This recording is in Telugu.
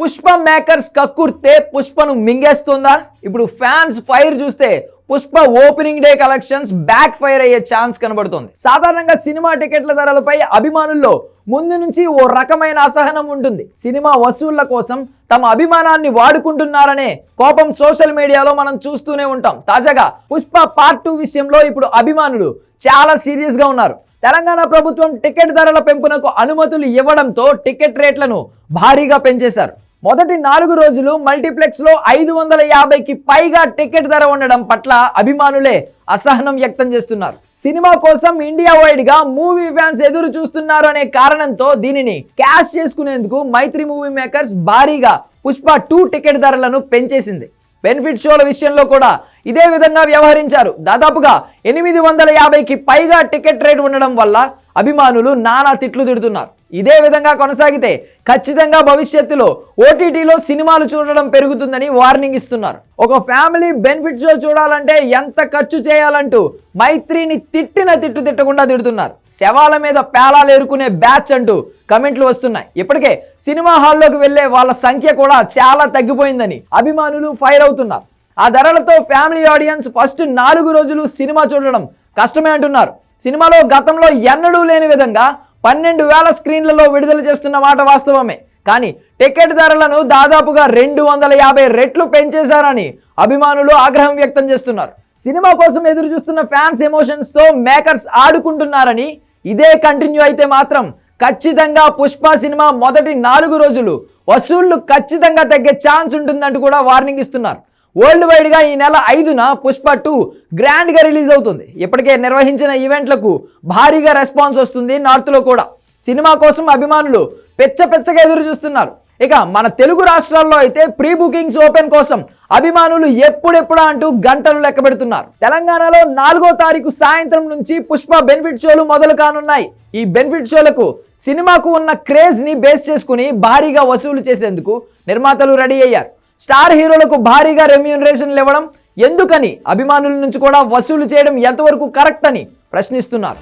పుష్ప మేకర్స్ కక్కుర్తే పుష్పను మింగేస్తుందా? ఇప్పుడు ఫ్యాన్స్ ఫైర్ చూస్తే Pushpa opening day collections back fire అయ్యే ఛాన్స్ కనబడుతుంది. సాధారణంగా సినిమా టికెట్ల ధరలపై అభిమానుల్లో ముందు నుంచి ఓ రకమైన అసహనం ఉంటుంది. సినిమా వసూళ్ళ కోసం తమ అభిమానాన్ని వాడుకుంటున్నారనే కోపం సోషల్ మీడియాలో మనం చూస్తూనే ఉంటాం. తాజాగా పుష్ప పార్ట్ టూ విషయంలో ఇప్పుడు అభిమానులు చాలా సీరియస్గా ఉన్నారు. తెలంగాణ ప్రభుత్వం టికెట్ ధరల పెంపునకు అనుమతులు ఇవ్వడంతో టికెట్ రేట్లను భారీగా పెంచేశారు. మొదటి నాలుగు రోజులు మల్టీప్లెక్స్లో ఐదు వందల యాభైకి పైగా టికెట్ ధర ఉండడం పట్ల అభిమానులే అసహనం వ్యక్తం చేస్తున్నారు. సినిమా కోసం ఇండియా వైడ్గా మూవీ ఫ్యాన్స్ ఎదురు చూస్తున్నారు అనే కారణంతో దీనిని క్యాష్ చేసుకునేందుకు మైత్రి మూవీ మేకర్స్ భారీగా పుష్ప టూ టికెట్ ధరలను పెంచేసింది. బెనిఫిట్ షోల విషయంలో కూడా ఇదే విధంగా వ్యవహరించారు. దాదాపుగా ఎనిమిది వందల యాభైకి పైగా టికెట్ రేట్ ఉండడం వల్ల అభిమానులు నానా తిట్లు తిడుతున్నారు. ఇదే విధంగా కొనసాగితే ఖచ్చితంగా భవిష్యత్తులో ఓటీటీలో సినిమాలు చూడడం పెరుగుతుందని వార్నింగ్ ఇస్తున్నారు. ఒక ఫ్యామిలీ బెనిఫిట్ షో చూడాలంటే ఎంత ఖర్చు చేయాలంటూ మైత్రిని తిట్టిన తిట్టు తిట్టకుండా తిడుతున్నారు. శవాల మీద పేలాలు ఎరుకునే బ్యాచ్ అంటూ కమెంట్లు వస్తున్నాయి. ఇప్పటికే సినిమా హాల్లోకి వెళ్ళే వాళ్ళ సంఖ్య కూడా చాలా తగ్గిపోయిందని అభిమానులు ఫైర్ అవుతున్నారు. ఆ ధరలతో ఫ్యామిలీ ఆడియన్స్ ఫస్ట్ నాలుగు రోజులు సినిమా చూడడం కష్టమే అంటున్నారు. సినిమాలో గతంలో ఎన్నడూ లేని విధంగా పన్నెండు వేల స్క్రీన్లలో విడుదల చేస్తున్న మాట వాస్తవమే. కానీ టికెట్ ధరలను దాదాపుగా రెండు వందల యాభై రెట్లు పెంచేశారని అభిమానులు ఆగ్రహం వ్యక్తం చేస్తున్నారు. సినిమా కోసం ఎదురు చూస్తున్న ఫ్యాన్స్ ఎమోషన్స్తో మేకర్స్ ఆడుకుంటున్నారని ఇదే కంటిన్యూ అయితే మాత్రం ఖచ్చితంగా పుష్ప సినిమా మొదటి నాలుగు రోజులు వసూళ్ళు ఖచ్చితంగా తగ్గే ఛాన్స్ ఉంటుందంటూ కూడా వార్నింగ్ ఇస్తున్నారు. వరల్డ్ వైడ్గా ఈ నెల ఐదున పుష్ప టూ గ్రాండ్గా రిలీజ్ అవుతుంది. ఇప్పటికే నిర్వహించిన ఈవెంట్లకు భారీగా రెస్పాన్స్ వస్తుంది నార్త్లో కూడా. సినిమా కోసం అభిమానులు పెచ్చ పెచ్చగా ఎదురు చూస్తున్నారు. ఇక మన తెలుగు రాష్ట్రాల్లో అయితే ప్రీ బుకింగ్స్ ఓపెన్ కోసం అభిమానులు ఎప్పుడెప్పుడా అంటూ గంటలు లెక్క పెడుతున్నారు. తెలంగాణలో నాలుగో తారీఖు సాయంత్రం నుంచి పుష్ప బెనిఫిట్ షోలు మొదలు కానున్నాయి. ఈ బెనిఫిట్ షోలకు సినిమాకు ఉన్న క్రేజ్ని బేస్ చేసుకుని భారీగా వసూలు చేసేందుకు నిర్మాతలు రెడీ అయ్యారు. స్టార్ హీరోలకు భారీగా రెమ్యూనరేషన్లు ఇవ్వడం ఎందుకని? అభిమానుల నుంచి కూడా వసూలు చేయడం ఎంతవరకు కరెక్ట్ అని ప్రశ్నిస్తున్నారు.